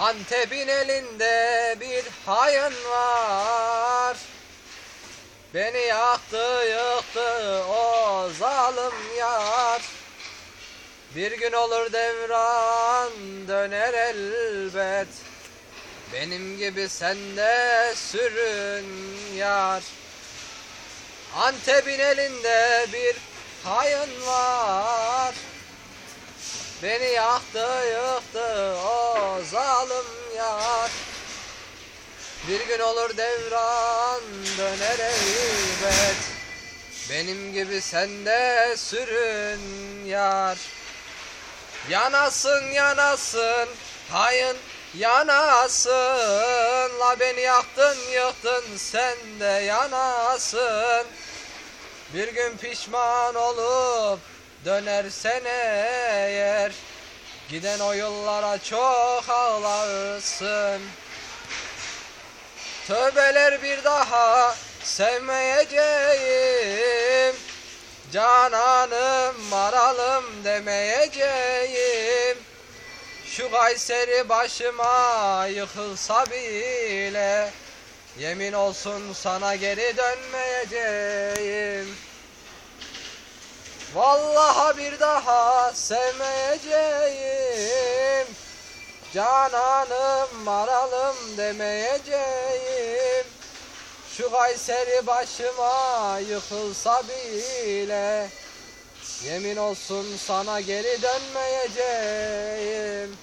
Antep'in elinde bir hayın var. Beni yaktı yıktı o zalim yar. Bir gün olur devran döner elbet. Benim gibi sende sürün yar. Antep'in elinde bir hayın var. Beni yaktı yıktı o zalim yar. Bir gün olur devran döner elbet. Benim gibi sende sürün yar. Yanasın yanasın hayın yanasın La beni yaktın yıktın sen de yanasın Bir gün pişman olup dönersen eğer Giden o yıllara çok ağlarsın. Tövbeler bir daha sevmeyeceğim. Cananım maralım demeyeceğim. Şu Kayseri başıma yıkılsa bile Yemin olsun sana geri dönmeyeceğim Vallahi bir daha sevmeyeceğim. Cananım maralım demeyeceğim. Şu Kayseri başıma yıkılsa bile Yemin olsun sana geri dönmeyeceğim